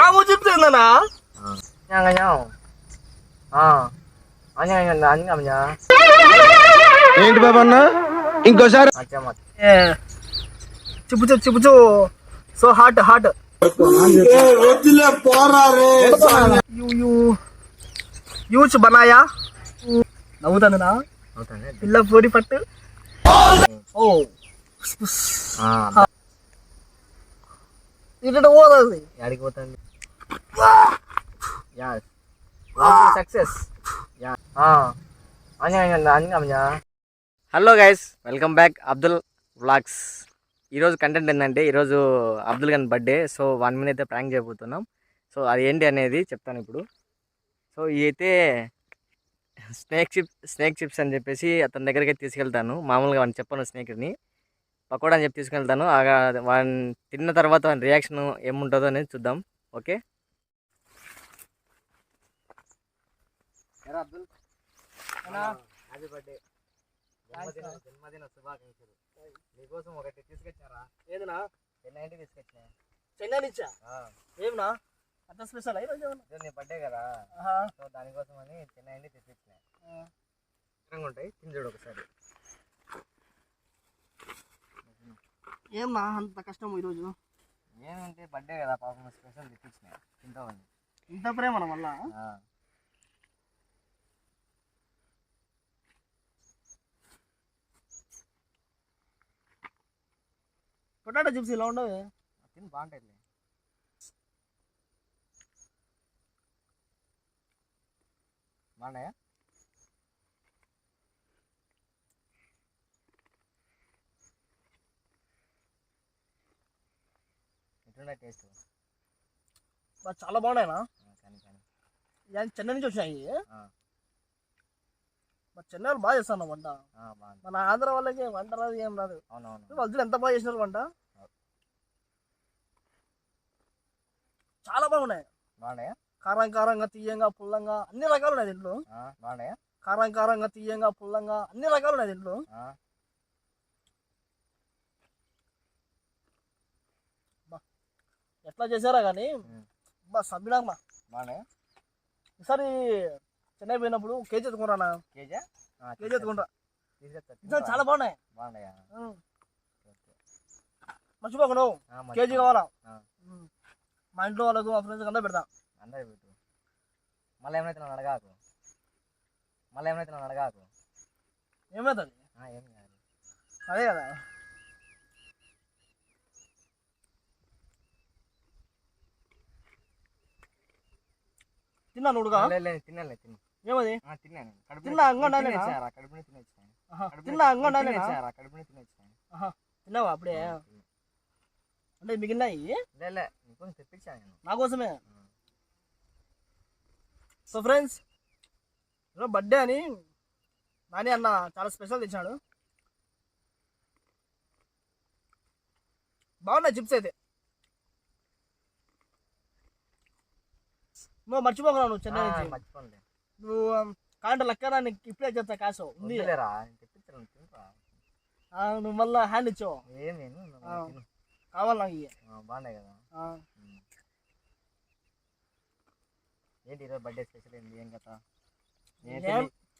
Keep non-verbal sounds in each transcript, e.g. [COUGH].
ఆమె చెప్తుందనా ఏంటి బాబన్న ఇంకోసారి. చెప్పు చెప్పు చెప్పు సో హాట్ హాట్ యూచ్ బనాయా? నవ్వుతుందినా పిల్ల పూరి పట్టు. ఓ. ఇటు పోతుంది. ఎక్కడికి పోతుంది? Success hello guys welcome back Abdul vlogs ఈరోజు కంటెంట్ ఏంటంటే ఈరోజు Abdul gun birthday so one minute అయితే ప్రాంక్ చేయబోతున్నాం. సో అది ఏంటి అనేది చెప్తాను ఇప్పుడు. సో అయితే స్నేక్ చిప్ స్నేక్ చిప్స్ అని చెప్పేసి అతని దగ్గరికి తీసుకెళ్తాను. మామూలుగా అని చెప్పాను స్నేక్ని పకోడా అని చెప్పి తీసుకెళ్తాను. వాడిని తిన్న తర్వాత వాని రియాక్షన్ ఏముంటుందో అనేది చూద్దాం. ఓకే? అబ్దుల్ జన్మదిన శుభాకాంక్షలు. నీకోసం ఒకటి తీసుకొచ్చారా? ఏదినా చెన్నై ఇంటికి తీసుకొచ్చినా. చెన్నై నుంచా ఆ, ఏమన్నా? అంత స్పెషల్ ఈరోజు ఏమన్నా? ఇది నీ బర్త్డే కదా. సో దానికోసం అని చెన్నై ఇంటికి ఉంటాయి. తిని చూడు ఒకసారి. ఏమన్నా అంత కష్టం ఈరోజు? ఏమంటే బర్త్డే కదా పాపం స్పెషల్ తెప్పించిన తింటామని ఇంత ప్రేమ మళ్ళా. పొటాటో చిప్స్ ఇలా ఉండవు? తిని బాగుంటుంది బాగున్నాయా? ఎట్లున్నాయి టేస్ట్. బా, చాలా బాగున్నాయినా? కానీ కానీ. ఇవన్నీ చెన్నై నుంచి వచ్చినాయి. మా చెన్నై వాళ్ళు బాగా చేస్తాను వంట? బాగుంది. మన ఆంధ్ర వాళ్ళకి వంట రాదు ఏం రాదు. అవునవును. వాళ్ళు ఎంత బాగా చేసినారు వంట? చాలా బాగున్నాయి. బాగున్నాయా? కారం కారంగా తీయంగా పుల్లంగా అన్ని రకాలు ఉన్నాయి దీంట్లో. బాగున్నాయా? కారం కారంగా తీయంగా పుల్లంగా అన్ని రకాలు ఉన్నాయి దీంట్లో. ఎట్లా చేశారా కానీ? ఉమ్. బా సబ్బినాకమా బాగున్నాయా ఈసారి చెన్నై పోయినప్పుడు కేజీ ఎత్తుకుంటానా కేజీ? కేజీ ఎత్తుకుంటా. ఈసారి చాలా బాగున్నాయి. బాగున్నాయా? ఉమ్. ఓకే. మర్చిపోకు నువ్వు ఆ, మంచి కేజీ. కావాలా. మా ఇంట్లో వాళ్ళకు మా ఫ్రెండ్స్ అంతా పెడతా. అందరూ పెట్టు. మళ్ళీ ఏమైతే నన్ను అడగాకు. మళ్ళీ ఏమైతే నన్ను అడగాకు. ఏమవుతుంది ఏం కాదు. అదే కదా. తిన్నా నువ్వుగా లే, లే, తిన్నానులే తిన్నా. ఏమది? ఆ, తిన్నాను తిన్నా? కడుపునే తినేసాను తిన్నా? కడుపునే తినేసాను. తిన్నావా అప్పుడే? అంటే మిగిలినాయి లే లే నీకోసం తెప్పించాను నేను. నా కోసమే. సో ఫ్రెండ్స్ ఈరోజు బర్త్డే అని నాని అన్న చాలా స్పెషల్ తెచ్చాడు. బాగున్నాయి చిప్స్ అయితే. నువ్వు మర్చిపోకున్నావు నువ్వు చెన్నై నుంచి. మర్చిపోనులే. నువ్వు కాంటే లెక్క నీకు ఇప్పుడే చెప్తా కాసు. ఉంది. ఆ, నువ్వు మళ్ళీ హ్యాండ్ ఇచ్చావు. తిను. కావాలి నాకు. ఆ, బాగున్నాయి కదా. ఏంటి ఈరోజు బర్త్డే స్పెషల్ ఏంటి ఏం కదా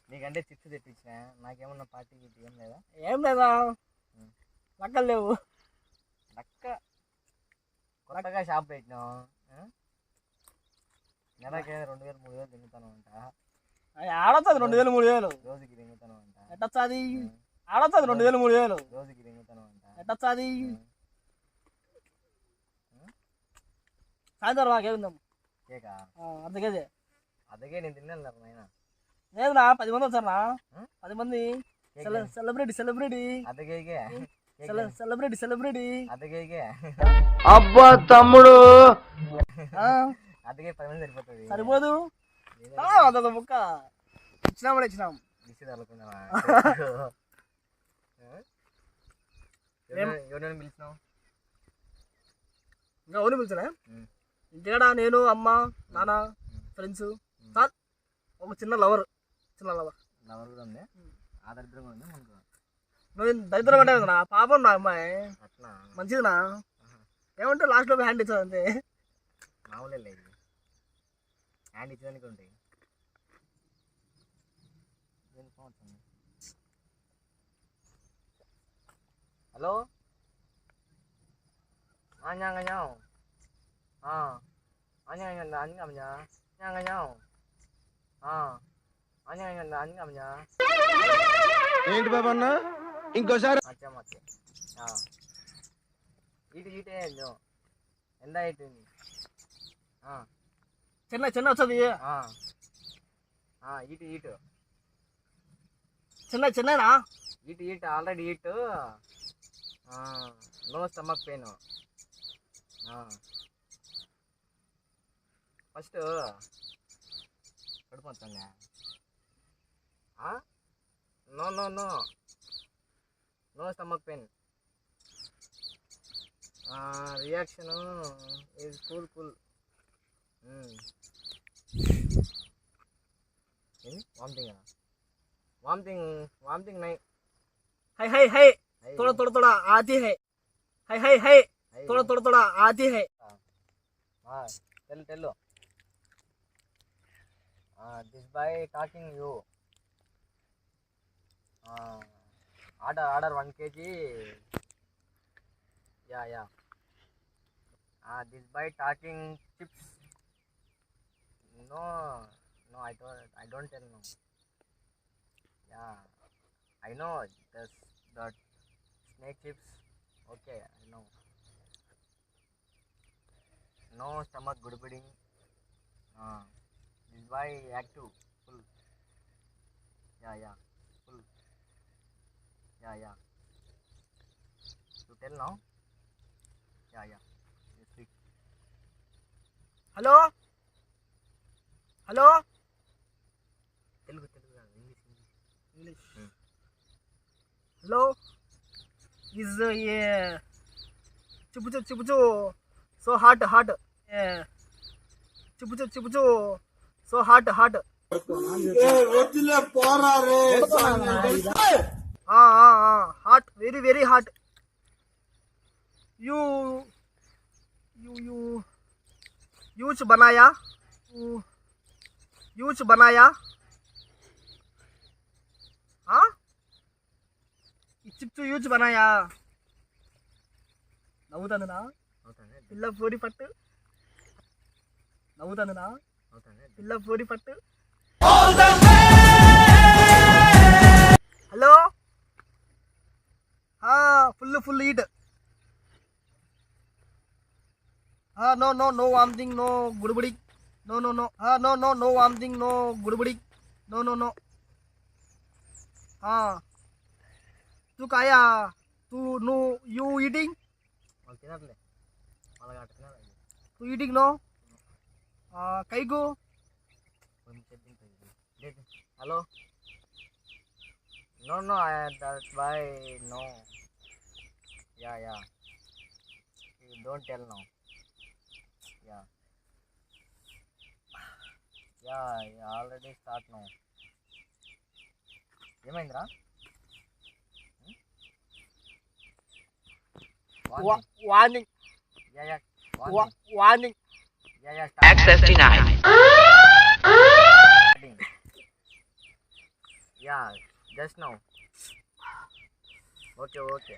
నీకంటే చిప్స్ తెప్పించిన. నాకేమన్నా పార్టీ ఏం లేదా? ఏం లేదా. లెక్కలు లేవు. లక్క? కొత్తగా షాప్ పెట్టినాం ఆ? నెలకి రెండు వేలు మూడు వేలు తింగుతాను అంట. ఆడొస్తుంది రెండు వేలు మూడు వేలు. రోజుకి తింగుతాను అంట. ఎట్టొచ్చాది ఆడొస్తుంది రెండు వేలు మూడు వేలు. రోజుకి తింగుతాను అంట. ఎట్టొచ్చాది. సాయంత్రం నాకేమిందాం కేకా అందుకేదే అదకే నేను తిన్నాను నాయన. లేదునా పది మంది వచ్చారా ఉం? పది మంది. Celebrity celebrity. అదకేకే సెల- సెలబ్రిటీ సెలబ్రిటీ. అదకేకే అబ్బా తమ్ముడు. ఆ, అదకే పది మంది సరిపోతుంది. సరిపోదు? అదొక ముక్క. ఇచ్చినాం దిష్టి తగలకుండా [LAUGHS] ఎవరైనా పిలిచినావు? ఇంకా ఎవరు పిలిచలే? ఉం. ఇంటికాడ నేను అమ్మ నాన్న ఫ్రెండ్స్. ఒక చిన్న లవర్. చిన్న లవర్. లవర్ కూడా ఉంది? ఆ దరిద్రం ఉంది మనకు? నువ్వు దరిద్రం అంటే నా పాపం నా అమ్మాయి. మంచిదినా? ఏమంటే లాస్ట్లో హ్యాండ్ ఇచ్చావు అంతే. మామూలే లేదు అండ్ ఇచ్చేదానికి ఉంటాయి హలో? 안녕 안녕 아 안녕 안녕 나 ఏంటి బాబు అన్న? ఇంకోసారి. మచ్చా మచ్చా ఇటు ఇటే ఎంత అవుతుంది? చెన్నై చెన్నై వచ్చది ఇటు ఇటు. చెన్నై చెన్నైనా ఇటు ఇటు ఆల్రెడీ ఇటు. No stomach pain. ఫస్ట్ కడుపు వస్తుందా no no no. No stomach pain. Reaction ఇది cool cool. Vomiting vomiting vomiting నై హై హై హై హై. थोड़ा थोड़ा थोड़ा आती है हाय हाय हाय హై. थोड़ा थोड़ा थोड़ा आती है ఆ, తెల్లు తెల్లు this by talking you order order one KG yeah yeah this by talking chips No, no, I don't. I don't tell no. Yeah, I know this. that snake chips. Okay, I know. No stomach good pudding. Uh, this why active full. Yeah, yeah, full. Yeah, yeah. You tell now. Yeah, yeah. You speak. Hello. Hello telugu telugu కాదు, english english English Hmm. Hello is a చిపుచు చిపుచు so hot hot చిపుచు చిపుచు so hot hot hot very very hot you you you use बनाया you- यूज बनाया हाँ chips use బనాయా నవ్వుతుందినా అవుతానే పిల్ల పొడి పట్టు నవ్వుతుందినా అవుతానే పిల్ల పొడి పట్టు hello full full eat no no no vomiting no గుడిబుడి no no no. Ah no no no one thing no gudbudik no no no. Ah, tu kaya tu no you eating? mal tinarle mal gaatnaa tu eating no? Ah, kai go. Hello? No no i that why no. Yeah yeah. You don't tell no, yeah. Yeah already start no. ఏమైందిరా? Warning hmm? Yeah yeah warning yeah yeah yeah just now okay okay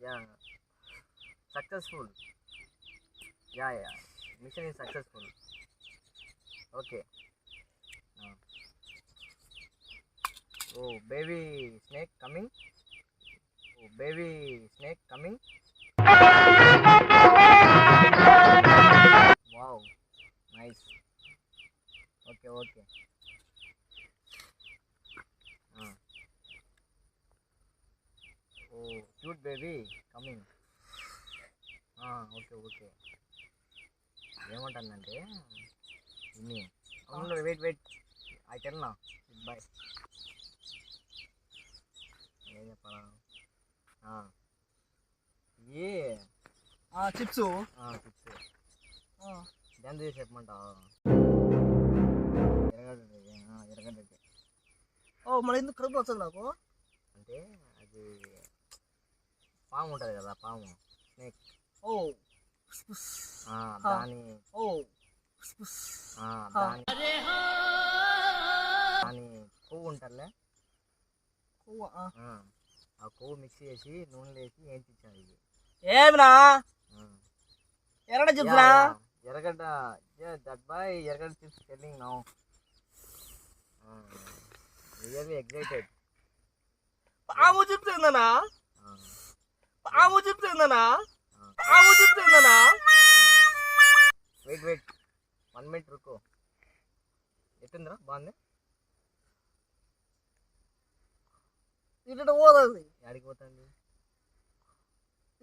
yeah. Successful yeah yeah. Mission is successful okay. Oh baby snake coming. Oh baby snake coming. Wow nice. Okay okay. Oh cute baby coming. Okay okay. ఏమంటానంటే అవును wait wait. అది తిన్నా. Boy ఏం చెప్పాలా? ఏ? Chips. Chips. ఎంత చేసి చెప్పమంటావు? ఎరగడ్డకి ఎరగడ్డకి ఓ మన ఎందుకు కడుపు వస్తుంది నాకు? అంటే అది పాము ఉంటుంది కదా పాము. స్నేక్. ఓ. దాని ఓ. దాని కొవ్వు ఉంటుందిలే. కొవ్వ, ఆ. ఆ, ఆ కొవ్వు మిక్స్ చేసి నూనెలో వేసి ఏంటిచ్చాను ఇది. ఏమినా యా, యా. ఎర్రగడ్డ దట్ బాయ్ ఎర్రగడ్డ chips telling now really excited పాము చెప్తుందనా పాము చెప్తుందనా పాము చెప్తుందనా వెయిట్ వెయిట్ వన్ మినిట్ రుకో ఎట్టుందిరా? బాగుంది? ఇటు పోతుంది యాడికి పోతుంది?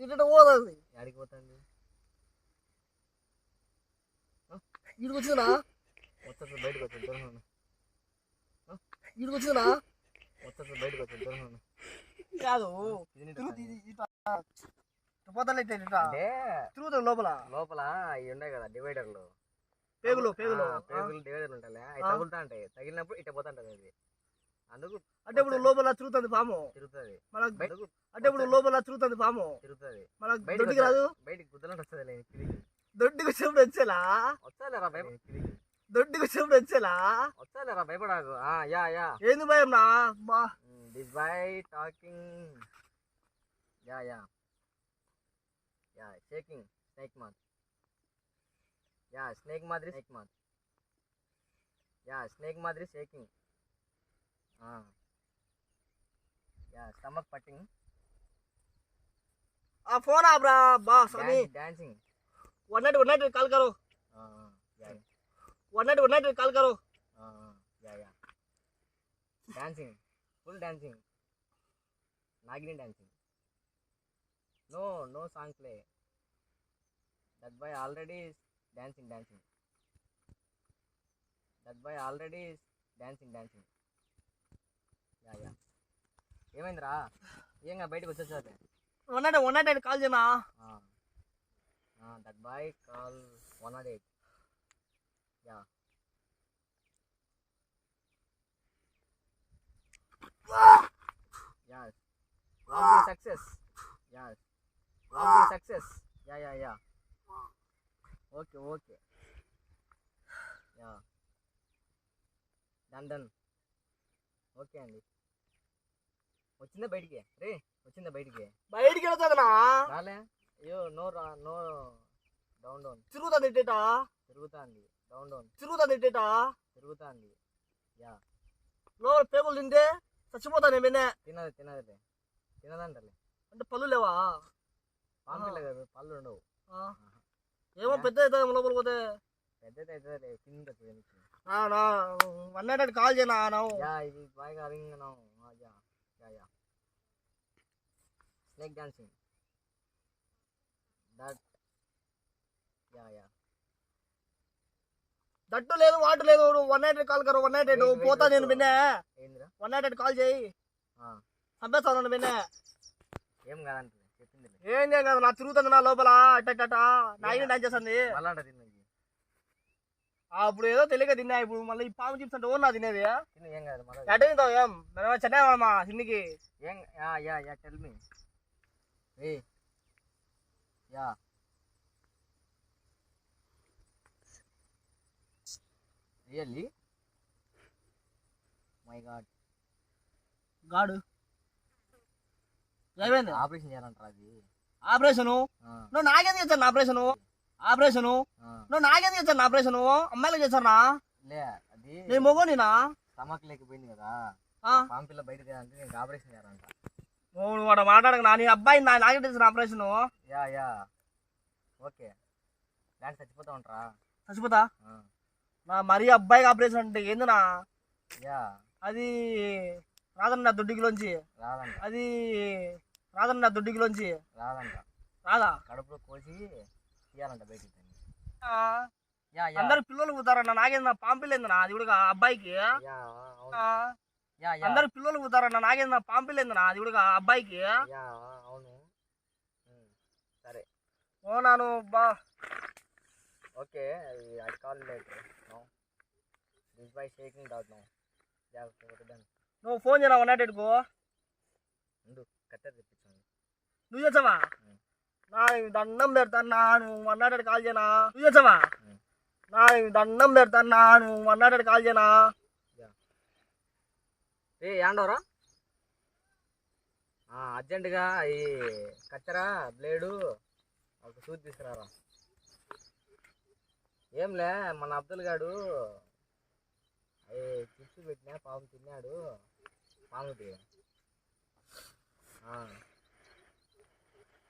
ఇటు పోతుంది యాడికి పోతుంది? ఇటుకు వచ్చిందా మొత్తం బయటకు వచ్చింది దూరం ఇటుకు వచ్చిందా మొత్తం బయటకు వచ్చింది దూరం కాదు. లోపల. లోపల ఇవి ఉన్నాయి కదా డివైడర్లు. పేగులు పేగులు. పేగులు డివైడర్లు ఉంటాయి అవి. తగులుతా ఉంటాయి. తగిలినప్పుడు ఇట్ట పోతుంటది అది అందుకు అంటే ఇప్పుడు లోపల తిరుగుతుంది పాము. తిరుగుతుంది. బయటకు అంటే ఇప్పుడు లోపల తిరుగుతుంది పాము. తిరుగుతుంది. బయటకు దొడ్డికి రాదు? బయటికి గుద్దలంటే వస్తుంది దొడ్డికి వచ్చినప్పుడు వచ్చేలా? భయపడ తిరిగి దొడ్డికి వచ్చినప్పుడు వచ్చేలా? వస్తాలేరా భయపడాకు. ఆ, యా యా. ఏంది భయం నా బా. This by talking. Yeah yeah. Yeah shaking. Snake math yeah snake మాదిరి స్నేక్ మాత్ యా స్నేక్ మాదిరి షేకింగ్ యా స్టమక్ పట్టింగ్ ఆ ఫోన్ ఆపరా బా స్వామి dancing one night one night call करो yeah one night one night call करो yeah yeah dancing full dancing Nagini dancing no no song play that boy already dancing dancing that boy already dancing dancing yeah yeah ఏమైందిరా ఏం బయటకు వచ్చేసారు one not one not eight call చేయనా that boy call one not eight yeah Yes. Long success success. Yes. Long day success. Yeah. Okay okay. Yeah. Done done okay అండి. వచ్చిందా బయటికి? రే వచ్చిందా బయటికి? బయటికి వెళ్తాదనా రాలే. అయ్యో నో రా నో. డౌన్ డౌన్ తిరుగుతుంది ఇట్టేట తిరుగుతాంది డౌన్ డౌన్ తిరుగుతుంది ఇట్టేట తిరుగుతాంది యా. లోపల పేగులు తింటే చచ్చిపోతాను ఏమైనా తినదు తినదులే. తినదంటలే. అంటే పళ్ళు లేవా? పాంపిల్ల కదా పళ్ళు ఉండవు. ఏమో పెద్ద అవుతుంది లోపల పోతే పెద్దది అవుతుందిలే కింద వెనక్కి ఆ, నా వన్ నైట్ కాల్ చేయనా నా యా ఇది బాగా ring now yeah yeah yeah snake dancing that yeah yeah that లేదు వాటర్ లేదు వన్ నైట్ కాల్ కరో వన్ నైట్ Wait, wait, పోతా నేను wait. బిన్నే ఏందిరా వన్ నైట్ కాల్ చేయి ఆ, చంపేస్తాను బిన్నే ఏం కాదంటలే చెప్పిందిలే ఏం చేయం కదా నా తిరుగుతుంది నా లోపల. అట్ట నాయన డాన్స్ చేస్తుంది. అప్పుడు ఏదో తెలియక తిన్నా ఇప్పుడు. మళ్ళీ ఈ పాము చిప్స్ అంటే ఓ నా తినేది. ఏం తింటావు మనం చెన్నై మా సిన్నికి ఏం yeah yeah yeah tell me A yeah. Really? My god గాడు. ఏమైంది? ఆపరేషన్ చేయాలంటారా అది? ఆపరేషను? నువ్వు నాకేం చేశాను ఆపరేషను? ఆపరేషను. నువ్వు నాకేం చేశాను ఆపరేషను? అమ్మాయిలకు చేశానా లే అది నేను? మొగోనినా స్టమక్ లేకపోయింది కదా? పాంపిల్ల బయటకు అంటే నేను ఆపరేషన్ చేయాలంట. నువ్వు వాడు మాట్లాడక నా నీ అబ్బాయి నా నాకే చేసిన ఆపరేషను? Yeah yeah. ఓకే. దాంట్లో చచ్చిపోతా ఉంటారా? చచ్చిపోతా? నా మరీ అబ్బాయికి ఆపరేషన్ అంటే ఏందినా? యా. అది రాదండి నా దుడ్డికిలోంచి. రాదంట. అది రాదండి నా దుడ్డికిలోంచి రాదంట. రాదా? కడుపులో కోసి తీయాలంట బయటికి అందరు పిల్లలు పోతారన్న నాకేందా పాంపిలేందనా అది కూడా అబ్బాయికి. అందరు పిల్లలు పోతారన్న నాకేందా పాంపిలేందనా అది కూడా అబ్బాయికి. అవును. సరే. ఓ నాను బా. Okay I call later no. This by shaking doubt no. జాగ్రత్త నువ్వు ఫోన్ చేయనా వన్ నాట్ ఎయిట్కు? ఉండు తెప్పించండి నువ్వు చేసావా. నా దండం పెడతానా నువ్వు అన్నాడు కాల్ చేయనా? నువ్వు చేసావా? నా దండం పెడతానా నువ్వు అన్నాడు కాల్ చేయనా? ఏ యాండవరా అర్జెంటుగా ఈ కత్తెర బ్లేడు ఒక సూది తీసుకురారా. ఏంలే మన అబ్దుల్ గాడు అవి చిప్స్ పెట్టినా పాము తిన్నాడు. పాముది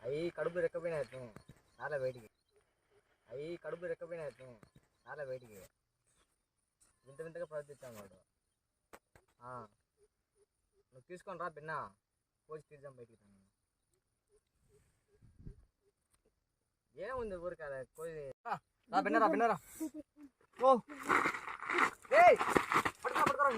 అవి కడుపు రెక్కపోయినాయి చాలా వేడికి అవి కడుపు రెక్కపోయినాయి చాలా వేడికి వింత వింతగా ప్రవర్తించాను వాడు. నువ్వు తీసుకొని రా బిన్నా కోచి తీద్దాం బయటికి తను ఏముంది ఊరికి అదే కోచి రా, బిన్నా రా బిన్నా రా. ఓ. ఏ పట్టుకో పట్టుకోరా